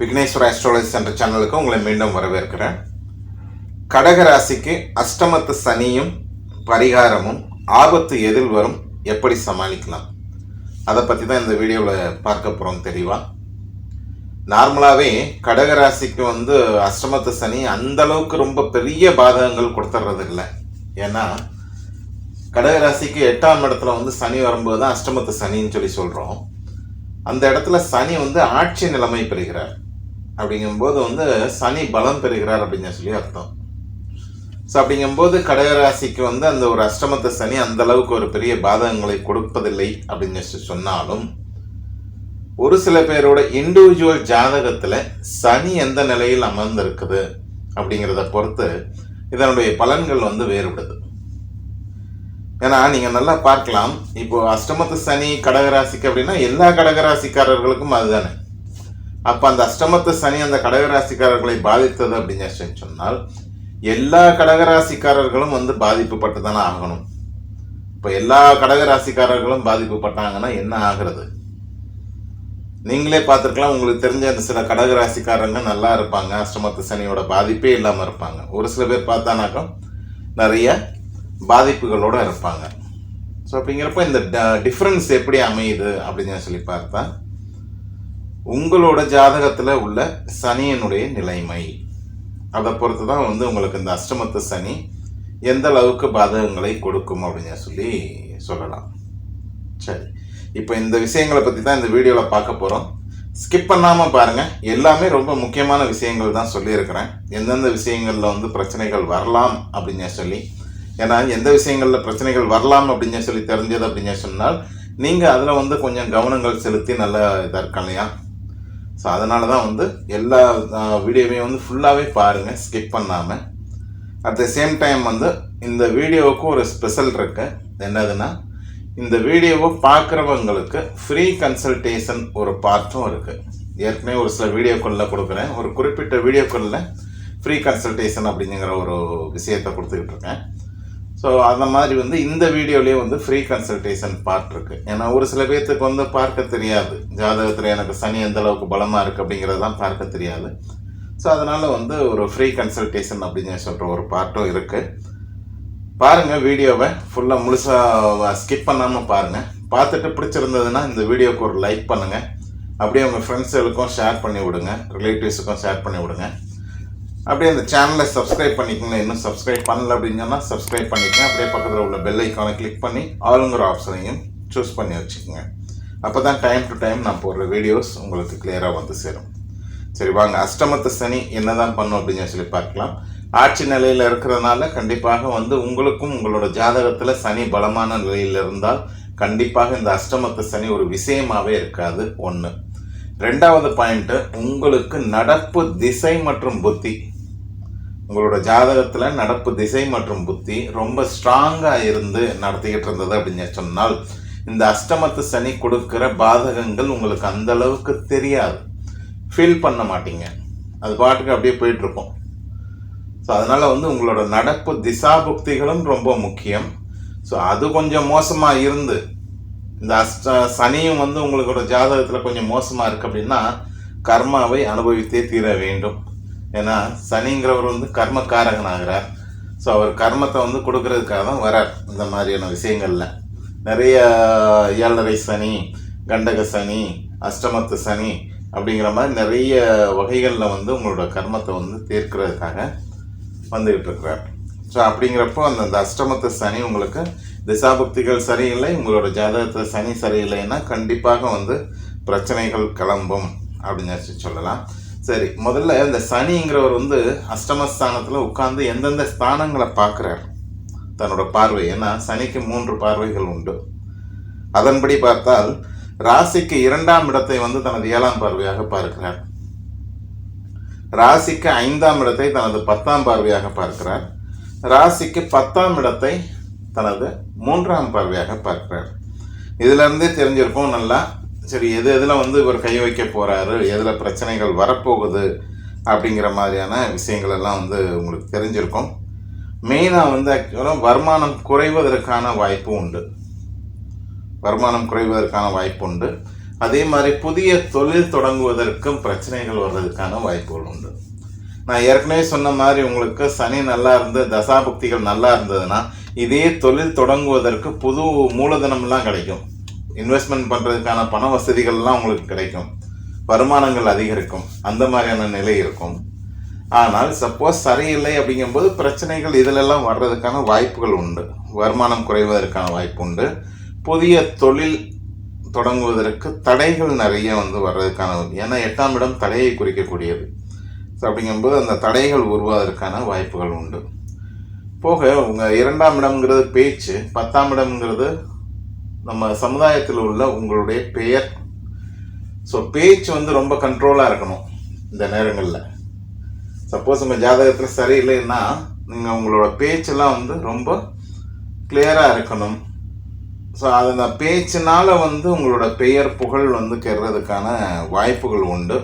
Vigneshwara astrology centre சேனலுக்கு உங்களை மீண்டும் வரவேற்கிறேன். கடகராசிக்கு அஷ்டமத்து சனியும் பரிகாரமும் ஆபத்து எதில் வரும் எப்படி சமாளிக்கலாம்? அதை பற்றி தான் இந்த வீடியோவில் பார்க்க போகிறோம் தெளிவாக நார்மலாகவே கடகராசிக்கு வந்து அஷ்டமத்து சனி அந்தளவுக்கு ரொம்ப பெரிய பாதகங்கள் கொடுத்துட்றது இல்லை. ஏன்னா கடகராசிக்கு எட்டாம் இடத்துல வந்து சனி வரும்போது தான் அஷ்டமத்து சனின்னு சொல்லி சொல்கிறோம் அந்த இடத்துல சனி வந்து ஆட்சி நிலைமை பெறுகிறார். அப்படிங்கும்போது வந்து சனி பலம் பெறுகிறார் அப்படின்னு சொல்லி அர்த்தம். ஸோ அப்படிங்கும்போது கடகராசிக்கு வந்து அந்த ஒரு அஷ்டமத்த சனி அந்த அளவுக்கு ஒரு பெரிய பாதகங்களை கொடுப்பதில்லை அப்படின்னு சொன்னாலும் ஒரு சில பேரோட இண்டிவிஜுவல் ஜாதகத்தில் சனி எந்த நிலையில் அமர்ந்திருக்குது அப்படிங்கிறத பொறுத்து இதனுடைய பலன்கள் வந்து வேறுபடுது. ஏன்னா நீங்கள் நல்லா பார்க்கலாம். இப்போ அஷ்டமத்து சனி கடகராசிக்கு அப்படின்னா எல்லா கடகராசிக்காரர்களுக்கும் அதுதானே. அப்போ அந்த அஷ்டமத்து சனி அந்த கடகராசிக்காரர்களை பாதித்தது அப்படின்னு சொன்னால் எல்லா கடகராசிக்காரர்களும் வந்து பாதிப்புப்பட்டு தானே ஆகணும். இப்போ எல்லா கடகராசிக்காரர்களும் பாதிப்புப்பட்டாங்கன்னா என்ன ஆகிறது? நீங்களே பார்த்துருக்கலாம் உங்களுக்கு தெரிஞ்ச அந்த சில கடகராசிக்காரங்க நல்லா இருப்பாங்க. அஷ்டமத்து சனியோட பாதிப்பே இல்லாமல் இருப்பாங்க. ஒரு சில பேர் பார்த்தானாக்கா நிறைய பாதிப்புகளோடு இருப்பாங்க. ஸோ அப்படிங்கிறப்ப இந்த டிஃப்ரென்ஸ் எப்படி அமையுது அப்படின்னு சொல்லி பார்த்தா உங்களோட ஜாதகத்தில் உள்ள சனியினுடைய நிலைமை. அதை பொறுத்து தான் வந்து உங்களுக்கு இந்த அஷ்டமத்து சனி எந்த அளவுக்கு பாதகங்களை கொடுக்கும் அப்படின்னு சொல்லி சொல்லலாம். சரி. இப்போ இந்த விஷயங்களை பற்றி தான் இந்த வீடியோவில் பார்க்க போகிறோம் ஸ்கிப் பண்ணாமல் பாருங்கள் எல்லாமே ரொம்ப முக்கியமான விஷயங்கள் தான் சொல்லியிருக்கிறேன். எந்தெந்த விஷயங்களில் வந்து பிரச்சனைகள் வரலாம் அப்படின்னு சொல்லி. ஏன்னா எந்த விஷயங்களில் பிரச்சனைகள் வரலாம் அப்படின்னு சொல்லி தெரிஞ்சது அப்படின்னு சொன்னால் நீங்கள் அதில் வந்து கொஞ்சம் கவனங்கள் செலுத்தி நல்லா இதாக இருக்கலாம் இல்லையா? ஸோ அதனால தான் வந்து எல்லா வீடியோவையும் வந்து ஃபுல்லாகவே பாருங்கள் ஸ்கிப் பண்ணாமல் அட் த சேம் டைம் வந்து இந்த வீடியோவுக்கு ஒரு ஸ்பெஷல் இருக்கு. என்னதுன்னா இந்த வீடியோவை பார்க்குறவங்களுக்கு ஃப்ரீ கன்சல்டேஷன் ஒரு பார்ட்டும் இருக்குது ஏற்கனவே ஒரு சில வீடியோக்களில் கொடுக்குறேன். ஒரு குறிப்பிட்ட வீடியோக்களில் ஃப்ரீ கன்சல்டேஷன் அப்படிங்கிற ஒரு விஷயத்தை கொடுத்துக்கிட்டு இருக்கேன். ஸோ அந்த மாதிரி வந்து இந்த வீடியோலேயே வந்து ஃப்ரீ கன்சல்டேஷன் பார்ட் இருக்கு. ஏன்னா ஒரு சில பேர்த்துக்கு வந்து பார்க்க தெரியாது. ஜாதகத்தில் எனக்கு சனி எந்த அளவுக்கு பலமாக இருக்குது அப்படிங்கிறதெல்லாம் பார்க்க தெரியாது. ஸோ அதனால் வந்து ஒரு ஃப்ரீ கன்சல்டேஷன் அப்படின்னு சொல்கிற ஒரு பார்ட்டும் இருக்குது பாருங்கள் வீடியோவை. ஃபுல்லாக முழுசாக ஸ்கிப் பண்ணாமல் பாருங்கள் பார்த்துட்டு பிடிச்சிருந்ததுன்னா இந்த வீடியோக்கு ஒரு லைக் பண்ணுங்கள் அப்படியே உங்கள் ஃப்ரெண்ட்ஸுகளுக்கும் ஷேர் பண்ணி விடுங்க. ரிலேட்டிவ்ஸுக்கும் ஷேர் பண்ணி விடுங்க. அப்படியே அந்த சேனலை சப்ஸ்கிரைப் பண்ணிக்கோங்க. இன்னும் சப்ஸ்கிரைப் பண்ணல அப்படின்னு சொன்னால் சப்ஸ்கிரைப் பண்ணிக்கங்க. அப்படியே பக்கத்தில் உள்ள பெல் ஐக்கானை கிளிக் பண்ணி ஆளுங்கிற ஆப்ஷனையும் சூஸ் பண்ணி வச்சுக்கோங்க. அப்போ தான் டைம் டு டைம் நான் போடுற வீடியோஸ் உங்களுக்கு கிளியராக வந்து சேரும். சரி வாங்க. அஷ்டமத்து சனி என்னதான் பண்ணும் அப்படின்னு சொல்லி பார்க்கலாம். ஆட்சி நிலையில் இருக்கிறதுனால கண்டிப்பாக வந்து உங்களுக்கும் உங்களோட ஜாதகத்தில் சனி பலமான நிலையில் இருந்தால் கண்டிப்பாக இந்த அஷ்டமத்து சனி ஒரு விஷயமாகவே இருக்காது. ஒன்று ரெண்டாவது பாயிண்ட்டு உங்களுக்கு நடப்பு திசை மற்றும் புத்தி உங்களோட ஜாதகத்தில் நடப்பு திசை மற்றும் புத்தி ரொம்ப ஸ்ட்ராங்காக இருந்து நடத்திக்கிட்டு இருந்தது அப்படின்னு சொன்னால் இந்த அஷ்டமத்து சனி கொடுக்குற பாதகங்கள் உங்களுக்கு அந்த அளவுக்கு தெரியாது. ஃபீல் பண்ண மாட்டீங்க. அது பாட்டுக்கு அப்படியே போயிட்டு இருக்கும் ஸோ அதனால் வந்து உங்களோட நடப்பு திசா புக்திகளும் ரொம்ப முக்கியம். ஸோ அது கொஞ்சம் மோசமாக இருந்து இந்த அஷ்ட சனியும் வந்து உங்களோட ஜாதகத்தில் கொஞ்சம் மோசமாக இருக்குது அப்படின்னா கர்மாவை அனுபவித்தே தீர வேண்டும். ஏன்னா சனிங்கிறவர் வந்து கர்மக்காரகன் ஆகிறார் ஸோ அவர் கர்மத்தை வந்து கொடுக்கறதுக்காக தான் வரார் இந்த மாதிரியான விஷயங்களில். நிறைய ஏழரை சனி கண்டக சனி அஷ்டமத்து சனி அப்படிங்கிற மாதிரி நிறைய வகைகளில் வந்து உங்களோட கர்மத்தை வந்து தீர்க்கிறதுக்காக வந்துக்கிட்டு இருக்கிறார் ஸோ அப்படிங்கிறப்போ அந்த அந்த அஷ்டமத்து சனி உங்களுக்கு திசாபக்திகள் சரியில்லை உங்களோட ஜாதகத்தில் சனி சரியில்லைன்னா கண்டிப்பாக வந்து பிரச்சனைகள் கிளம்பும் அப்படின்னு சொல்லலாம். சரி முதல்ல இந்த சனிங்கிறவர் வந்து அஷ்டமஸ்தானத்தில் உட்கார்ந்து எந்தெந்த ஸ்தானங்களை பார்க்குறார்? தன்னோட பார்வை. ஏன்னா சனிக்கு மூன்று பார்வைகள் உண்டு. அதன்படி பார்த்தால் ராசிக்கு இரண்டாம் இடத்தை வந்து தனது ஏழாம் பார்வையாக பார்க்கிறார். ராசிக்கு ஐந்தாம் இடத்தை தனது பத்தாம் பார்வையாக பார்க்கிறார். ராசிக்கு பத்தாம் இடத்தை தனது மூன்றாம் பார்வையாக பார்க்கிறார். இதுலேருந்தே தெரிஞ்சிருப்போம் நல்லா சரி எது எதில் வந்து இவர் கை வைக்க போகிறாரு எதில் பிரச்சனைகள் வரப்போகுது அப்படிங்கிற மாதிரியான விஷயங்கள் எல்லாம் வந்து உங்களுக்கு தெரிஞ்சிருக்கும். மெயினாக வந்து ஆக்சுவலாக வருமானம் குறைவதற்கான வாய்ப்பு உண்டு. வருமானம் குறைவதற்கான வாய்ப்பு உண்டு. அதே மாதிரி புதிய தொழில் தொடங்குவதற்கும் பிரச்சனைகள் வர்றதுக்கான வாய்ப்புகள் உண்டு. நான் ஏற்கனவே சொன்ன மாதிரி உங்களுக்கு சனி நல்லா இருந்து தசாபக்திகள் நல்லா இருந்ததுன்னா இதே தொழில் தொடங்குவதற்கு புது மூலதனம்லாம் கிடைக்கும். இன்வெஸ்ட்மெண்ட் பண்ணுறதுக்கான பண வசதிகள்லாம் உங்களுக்கு கிடைக்கும். வருமானங்கள் அதிகரிக்கும். அந்த மாதிரியான நிலை இருக்கும். ஆனால் சப்போஸ் சரியில்லை அப்படிங்கும்போது பிரச்சனைகள் இதிலெல்லாம் வர்றதுக்கான வாய்ப்புகள் உண்டு. வருமானம் குறைவதற்கான வாய்ப்பு உண்டு. புதிய தொழில் தொடங்குவதற்கு தடைகள் நிறைய வந்து வர்றதுக்கான ஏன்னா எட்டாம் இடம் தடையை குறிக்கக்கூடியது. ஸோ அப்படிங்கும்போது அந்த தடைகள் உருவாவதற்கான வாய்ப்புகள் உண்டு. போக உங்கள் இரண்டாம் இடம்ங்கிறது பேச்சு பத்தாம் இடம்ங்கிறது நம்ம சமுதாயத்தில் உள்ள உங்களுடைய பெயர். ஸோ பேச்சு வந்து ரொம்ப கண்ட்ரோலாக இருக்கணும் இந்த நேரங்களில். சப்போஸ் உங்கள் ஜாதகத்தில் சரியில்லைன்னா நீங்கள் உங்களோட பேச்செல்லாம் வந்து ரொம்ப கிளியராக இருக்கணும். ஸோ அது அந்த பேச்சினால வந்து உங்களோட பெயர் புகழ் வந்து கெடுறதுக்கான வாய்ப்புகள் உண்டு.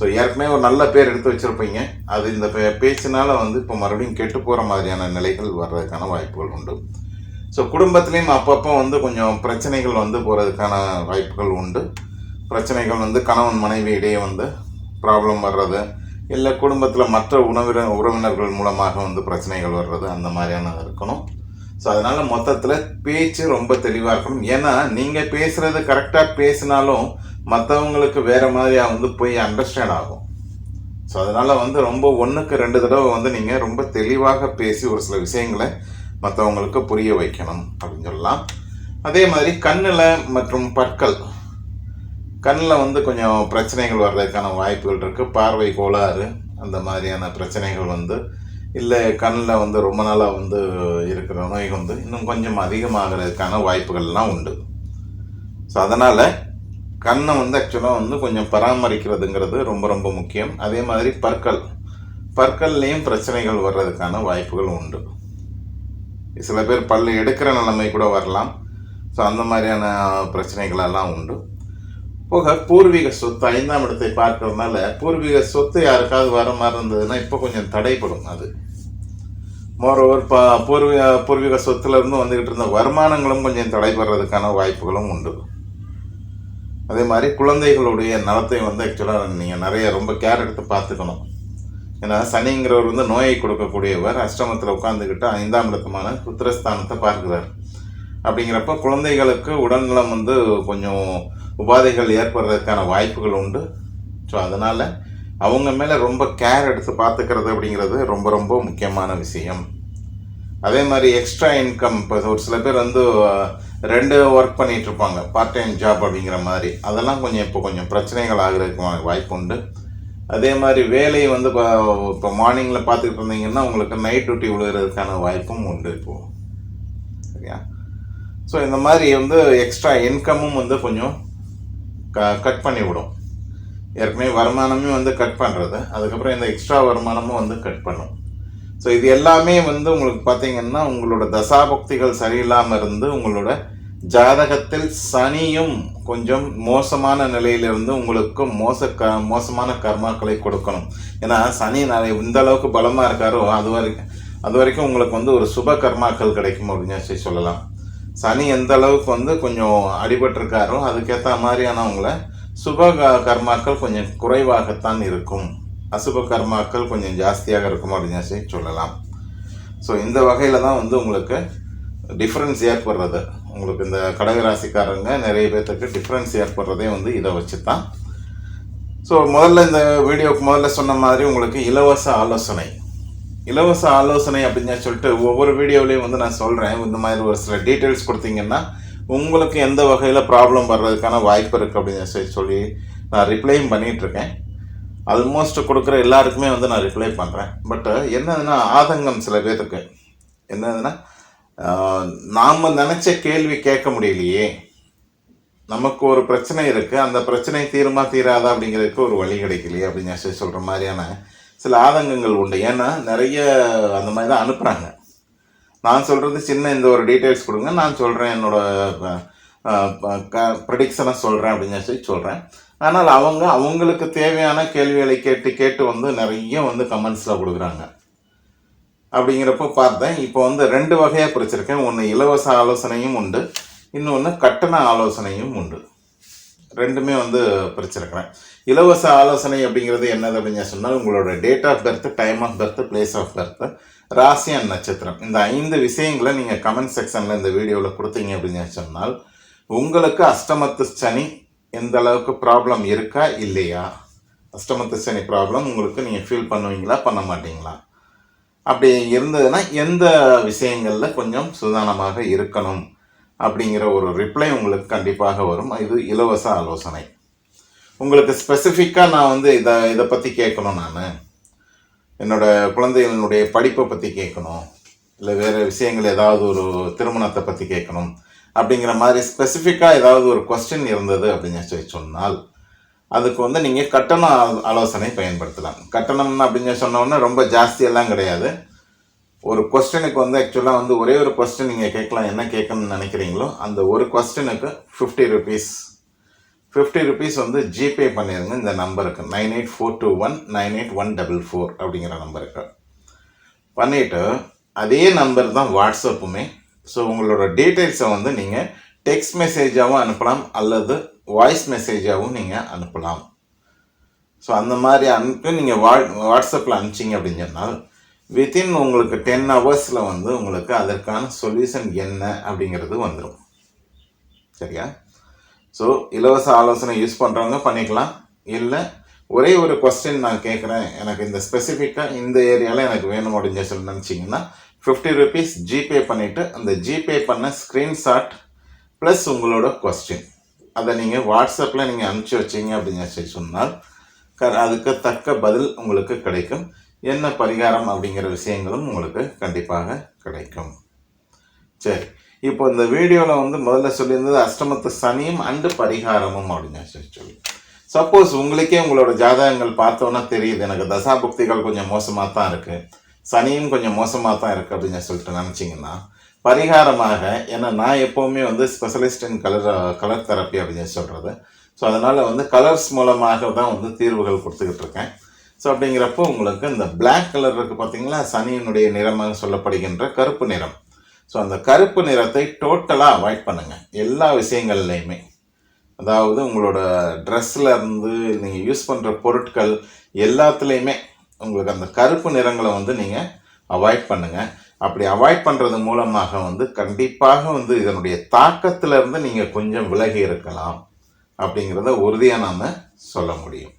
ஸோ ஏற்கனவே ஒரு நல்ல பேர் எடுத்து வச்சுருப்பீங்க. அது இந்த பே- பேச்சினால வந்து இப்போ மறுபடியும் கெட்டு போகிற மாதிரியான நிலைகள் வர்றதுக்கான வாய்ப்புகள் உண்டு. ஸோ குடும்பத்துலேயும் அப்பப்போ வந்து கொஞ்சம் பிரச்சனைகள் வந்து போகிறதுக்கான வாய்ப்புகள் உண்டு. பிரச்சனைகள் வந்து கணவன் மனைவி இடையே வந்து ப்ராப்ளம் வர்றது இல்லை குடும்பத்தில் மற்ற உணவிர உறவினர்கள் மூலமாக வந்து பிரச்சனைகள் வர்றது அந்த மாதிரியான இருக்கணும். ஸோ அதனால் மொத்தத்தில் பேச்சு ரொம்ப தெளிவாக இருக்கணும். ஏன்னா நீங்கள் பேசுகிறது கரெக்டாக பேசினாலும் மற்றவங்களுக்கு வேறு மாதிரியாக வந்து போய் அண்டர்ஸ்டாண்ட் ஆகும். ஸோ அதனால் வந்து ரொம்ப ஒன்றுக்கு ரெண்டு தடவை வந்து நீங்கள் ரொம்ப தெளிவாக பேசி ஒரு சில விஷயங்களை மற்றவங்களுக்கு புரிய வைக்கணும் அப்படின்னு சொல்லலாம். அதே மாதிரி கண்ணில் மற்றும் பற்கள். கண்ணில் வந்து கொஞ்சம் பிரச்சனைகள் வர்றதுக்கான வாய்ப்புகள் இருக்குது பார்வை கோளாறு அந்த மாதிரியான பிரச்சனைகள் வந்து இல்லை கண்ணில் வந்து ரொம்ப நாளாக வந்து இருக்கிற நோய் வந்து இன்னும் கொஞ்சம் அதிகமாகிறதுக்கான வாய்ப்புகள்லாம் உண்டு. ஸோ அதனால் கண்ணை வந்து ஆக்சுவலாக வந்து கொஞ்சம் பராமரிக்கிறதுங்கிறது ரொம்ப ரொம்ப முக்கியம். அதே மாதிரி பற்கள். பற்கள்லேயும் பிரச்சனைகள் வர்றதுக்கான வாய்ப்புகள் உண்டு. சில பேர் பல்லு எடுக்கிற நிலைமை கூட வரலாம். ஸோ அந்த மாதிரியான பிரச்சனைகள் எல்லாம் உண்டு. போக பூர்வீக சொத்து ஐந்தாம் இடத்தை பார்க்கறதுனால பூர்வீக சொத்து யாருக்காவது வர மாதிரி இருந்ததுன்னா இப்போ கொஞ்சம் தடைப்படும் அது. மோரோவர் ப பூர்வீக பூர்வீக சொத்துலேருந்து வந்துக்கிட்டு இருந்த வருமானங்களும் கொஞ்சம் தடைபடுறதுக்கான வாய்ப்புகளும் உண்டு. அதே மாதிரி குழந்தைகளுடைய நலத்தை வந்து ஆக்சுவலாக நீங்கள் நிறைய ரொம்ப கேர் எடுத்து பார்த்துக்கணும். ஏன்னா சனிங்கிறவர் வந்து நோயை கொடுக்கக்கூடியவர். அஷ்டமத்தில் உட்காந்துக்கிட்டு ஐந்தாம் இடத்துமான புத்திரஸ்தானத்தை பார்க்கிறார். அப்படிங்கிறப்ப குழந்தைகளுக்கு உடல்நலம் வந்து கொஞ்சம் உபாதைகள் ஏற்படுறதுக்கான வாய்ப்புகள் உண்டு. ஸோ அதனால் அவங்க மேலே ரொம்ப கேர் எடுத்து பார்த்துக்கிறது அப்படிங்கிறது ரொம்ப ரொம்ப முக்கியமான விஷயம். அதே மாதிரி எக்ஸ்ட்ரா இன்கம் இப்போ ஒரு சில பேர் வந்து ரெண்டு ஒர்க் பண்ணிகிட்ருப்பாங்க இருப்பாங்க. பார்ட் டைம் ஜாப் அப்படிங்கிற மாதிரி. அதெல்லாம் கொஞ்சம் இப்போ கொஞ்சம் பிரச்சனைகள் ஆகிறதுக்கு வாய்ப்பு உண்டு அதே மாதிரி வேலையை வந்து இப்போ இப்போ மார்னிங்கில் பார்த்துக்கிட்டு இருந்தீங்கன்னா உங்களுக்கு நைட் டியூட்டி விழுகிறதுக்கான வாய்ப்பும் உண்டு இப்போது சரியா? ஸோ இந்த மாதிரி வந்து எக்ஸ்ட்ரா இன்கமும் வந்து கொஞ்சம் க கட் பண்ணி விடும் ஏற்கனவே வருமானமே வந்து கட் பண்ணுறது அதுக்கப்புறம் இந்த எக்ஸ்ட்ரா வருமானமும் வந்து கட் பண்ணும். ஸோ இது எல்லாமே வந்து உங்களுக்கு பார்த்தீங்கன்னா உங்களோட தசாபக்திகள் சரியில்லாமல் இருந்து உங்களோட ஜாதகத்தில் சனியும் கொஞ்சம் மோசமான நிலையிலிருந்து உங்களுக்கு மோச க மோசமான கர்மாக்களை கொடுக்கணும். ஏன்னா சனி நிறைய இந்த அளவுக்கு பலமாக இருக்காரோ அது வரைக்கும் அது வரைக்கும் உங்களுக்கு வந்து ஒரு சுப கர்மாக்கள் கிடைக்கும் அப்படின்னு சொல்லி சொல்லலாம். சனி எந்த அளவுக்கு வந்து கொஞ்சம் அடிபட்டிருக்காரோ அதுக்கேற்ற மாதிரியானவங்கள சுப க- கர்மாக்கள் கொஞ்சம் குறைவாகத்தான் இருக்கும். அசுப கர்மாக்கள் கொஞ்சம் ஜாஸ்தியாக இருக்கும் அப்படின்னு சொல்லி சொல்லலாம். ஸோ இந்த வகையில் தான் வந்து உங்களுக்கு டிஃப்ரென்ஸ் ஏற்படுறது. உங்களுக்கு இந்த கடகராசிக்காரங்க நிறைய பேர்த்துக்கு டிஃப்ரென்ஸ் ஏற்படுறதே வந்து இதை வச்சு தான் ஸோ முதல்ல இந்த வீடியோக்கு முதல்ல சொன்ன மாதிரி உங்களுக்கு இலவச ஆலோசனை. இலவச ஆலோசனை அப்படின்னு சொல்லிட்டு ஒவ்வொரு வீடியோவிலையும் வந்து நான் சொல்கிறேன் இந்த மாதிரி ஒரு சில டீட்டெயில்ஸ் கொடுத்தீங்கன்னா உங்களுக்கு எந்த வகையில் ப்ராப்ளம் வர்றதுக்கான வாய்ப்பு இருக்குது அப்படின்னு சொல்லி சொல்லி நான் ரிப்ளையும் பண்ணிகிட்ருக்கேன் ஆல்மோஸ்ட் கொடுக்குற எல்லாருக்குமே வந்து நான் ரிப்ளை பண்ணுறேன் பட் என்னதுன்னா ஆதங்கம் சில பேருக்கு என்னதுன்னா நாம் நினச்ச கேள்வி கேட்க முடியலையே. நமக்கு ஒரு பிரச்சனை இருக்குது அந்த பிரச்சனை தீருமா தீராதா அப்படிங்கிறதுக்கு ஒரு வழி கிடைக்கலையே அப்படின்னு சொல்லி சொல்கிற மாதிரியான சில ஆதங்கங்கள் உண்டு. ஏன்னா நிறைய அந்த மாதிரி தான் அனுப்புகிறாங்க நான் சொல்கிறது சின்ன இந்த ஒரு டீட்டெயில்ஸ் கொடுங்க. நான் சொல்கிறேன் என்னோட ப்ரடிக்ஷனை சொல்கிறேன் அப்படின்னு சொல்லி சொல்கிறேன் ஆனால் அவங்க அவங்களுக்கு தேவையான கேள்விகளை கேட்டு கேட்டு வந்து நிறைய வந்து கமெண்ட்ஸில் கொடுக்குறாங்க. அப்படிங்கிறப்ப பார்த்தேன். இப்போ வந்து ரெண்டு வகையாக பிரிச்சிருக்கேன். ஒன்று இலவச ஆலோசனையும் உண்டு. இன்னொன்று கட்டண ஆலோசனையும் உண்டு. ரெண்டுமே வந்து பிரிச்சிருக்கிறேன். இலவச ஆலோசனை அப்படிங்கிறது என்னது அப்படின்னு சொன்னால் உங்களோட date of birth time of birth place of birth ராசி அண்ட் நட்சத்திரம். இந்த ஐந்து விஷயங்களை நீங்கள் கமெண்ட் செக்ஷனில் இந்த வீடியோவில் கொடுத்தீங்க அப்படின்னு சொன்னால் உங்களுக்கு அஷ்டமத்து சனி எந்த அளவுக்கு ப்ராப்ளம் இருக்கா இல்லையா? அஷ்டமத்து சனி ப்ராப்ளம் உங்களுக்கு நீங்கள் ஃபீல் பண்ணுவீங்களா பண்ண மாட்டீங்களா? அப்படி இருந்ததுன்னா எந்த விஷயங்களில் கொஞ்சம் சுதானமாக இருக்கணும்? அப்படிங்கிற ஒரு ரிப்ளை உங்களுக்கு கண்டிப்பாக வரும். இது இலவச ஆலோசனை. உங்களுக்கு ஸ்பெசிஃபிக்காக நான் வந்து இதை இதை பற்றி கேட்கணும் நான். என்னோடய குழந்தைகளினுடைய படிப்பை பற்றி கேட்கணும். இல்லை வேறு விஷயங்கள் ஏதாவது ஒரு திருமணத்தை பற்றி கேட்கணும். அப்படிங்கிற மாதிரி ஸ்பெசிஃபிக்காக ஏதாவது ஒரு கொஸ்டின் இருந்தது அப்படின்னு சொல்லி சொன்னால் அதுக்கு வந்து நீங்கள் கட்டண ஆலோசனை பயன்படுத்தலாம். கட்டணம் அப்படின்னு சொன்னோன்னா ரொம்ப ஜாஸ்தியெல்லாம் கிடையாது. ஒரு கொஸ்டினுக்கு வந்து ஆக்சுவலாக வந்து ஒரே ஒரு கொஸ்டின் நீங்கள் கேட்கலாம் என்ன கேட்கணும்னு நினைக்கிறீங்களோ அந்த ஒரு கொஸ்டினுக்கு ஃபிஃப்டி ருபீஸ் ஃபிஃப்டி ருபீஸ் வந்து ஜிபே பண்ணிடுங்க இந்த நம்பருக்கு. Nine eight four two one nine eight one double four அப்படிங்கிற நம்பருக்கு. பண்ணிவிட்டு அதே நம்பர் தான் வாட்ஸ்அப்புமே. ஸோ உங்களோட டீட்டெயில்ஸை வந்து நீங்கள் டெக்ஸ்ட் மெசேஜாகவும் அனுப்பலாம் அல்லது வாய்ஸ் மெசேஜாகவும் நீங்கள் அனுப்பலாம். ஸோ அந்த மாதிரி அனுப்பி நீங்கள் வா வாட்ஸ்அப்பில் அனுப்பிச்சிங்க அப்படின்னு சொன்னால் வித்தின் உங்களுக்கு டென் ஹவர்ஸில் வந்து உங்களுக்கு அதற்கான சொல்யூஷன் என்ன அப்படிங்கிறது வந்துடும் சரியா? ஸோ இலவச ஆலோசனை யூஸ் பண்ணுறவங்க பண்ணிக்கலாம். இல்லை ஒரே ஒரு கொஸ்டின் நான் கேட்குறேன் எனக்கு இந்த ஸ்பெசிஃபிக்காக இந்த ஏரியாவில் எனக்கு வேணும் அப்படின்னு சொல்லி நினச்சிங்கன்னா ஃபிஃப்டி ருபீஸ் ஜிபே பண்ணிவிட்டு அந்த ஜிபே பண்ண ஸ்க்ரீன்ஷாட் ப்ளஸ் உங்களோட கொஸ்டின் அதை நீங்கள் வாட்ஸ்அப்பில் நீங்கள் அனுப்பிச்சி வச்சீங்க அப்படின்னு சொல்லி சொன்னால் க அதுக்கு தக்க பதில் உங்களுக்கு கிடைக்கும். என்ன பரிகாரம் அப்படிங்கிற விஷயங்களும் உங்களுக்கு கண்டிப்பாக கிடைக்கும். சரி இப்போ இந்த வீடியோவில் வந்து முதல்ல சொல்லியிருந்தது அஷ்டமத்து சனியும் அண்டு பரிகாரமும் அப்படின்னு சொல்லி சொல்லி. சப்போஸ் உங்களுக்கே உங்களோட ஜாதகங்கள் பார்த்தோன்னா தெரியுது. எனக்கு தசாபுக்திகள் கொஞ்சம் மோசமாக தான் இருக்குது சனியும் கொஞ்சம் மோசமாக தான் இருக்குது அப்படின்னு சொல்லிட்டு நினச்சிங்கன்னா பரிகாரமாக ஏன்னா நான் எப்போவுமே வந்து specialist in colour colour therapy அப்படின்னு சொல்கிறது ஸோ அதனால் வந்து கலர்ஸ் மூலமாக தான் வந்து தீர்வுகள் கொடுத்துக்கிட்டு இருக்கேன். ஸோ அப்படிங்கிறப்போ உங்களுக்கு இந்த பிளாக் கலர் இருக்குது பார்த்தீங்களா? சனியினுடைய நிறமாக சொல்லப்படுகின்ற கருப்பு நிறம். ஸோ அந்த கருப்பு நிறத்தை டோட்டலாக அவாய்ட் பண்ணுங்கள் எல்லா விஷயங்கள்லையுமே. அதாவது உங்களோட ட்ரெஸ்ஸில் இருந்து நீங்கள் யூஸ் பண்ணுற பொருட்கள் எல்லாத்துலேயுமே உங்களுக்கு அந்த கருப்பு நிறங்களை வந்து நீங்கள் அவாய்ட் பண்ணுங்கள் அப்படி அவாய்ட் பண்ணுறது மூலமாக வந்து கண்டிப்பாக வந்து இதனுடைய தாக்கத்திலிருந்து நீங்கள் கொஞ்சம் விலகி இருக்கலாம் அப்படிங்கிறத உறுதியாக நாம் சொல்ல முடியும்.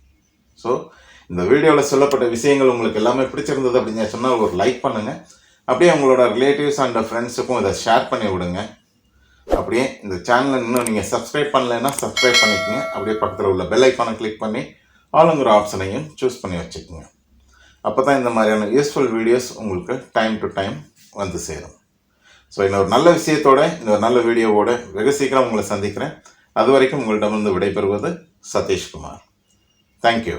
ஸோ இந்த வீடியோவில் சொல்லப்பட்ட விஷயங்கள் உங்களுக்கு எல்லாமே பிடிச்சிருந்தது அப்படின்னு சொன்னால் ஒரு லைக் பண்ணுங்கள் அப்படியே உங்களோட ரிலேட்டிவ்ஸ் அண்ட் ஃப்ரெண்ட்ஸுக்கும் இதை ஷேர் பண்ணி விடுங்க. அப்படியே இந்த சேனலை இன்னும் நீங்கள் சப்ஸ்கிரைப் பண்ணலைன்னா சப்ஸ்கிரைப் பண்ணிக்கோங்க. அப்படியே பக்கத்தில் உள்ள பெல் ஐக்கானை கிளிக் பண்ணி ஆளுங்கிற ஆப்ஷனையும் சூஸ் பண்ணி வச்சுக்கோங்க. அப்போ தான் இந்த மாதிரியான யூஸ்ஃபுல் வீடியோஸ் உங்களுக்கு டைம் டு டைம் வந்து சேரும். ஸோ இன்னொரு நல்ல விஷயத்தோட இன்னொரு நல்ல வீடியோவோட வெகு சீக்கிரம் உங்களை சந்திக்கிறேன். அது வரைக்கும் உங்களிடமிருந்து விடைபெறுவது சதீஷ்குமார். தேங்க்யூ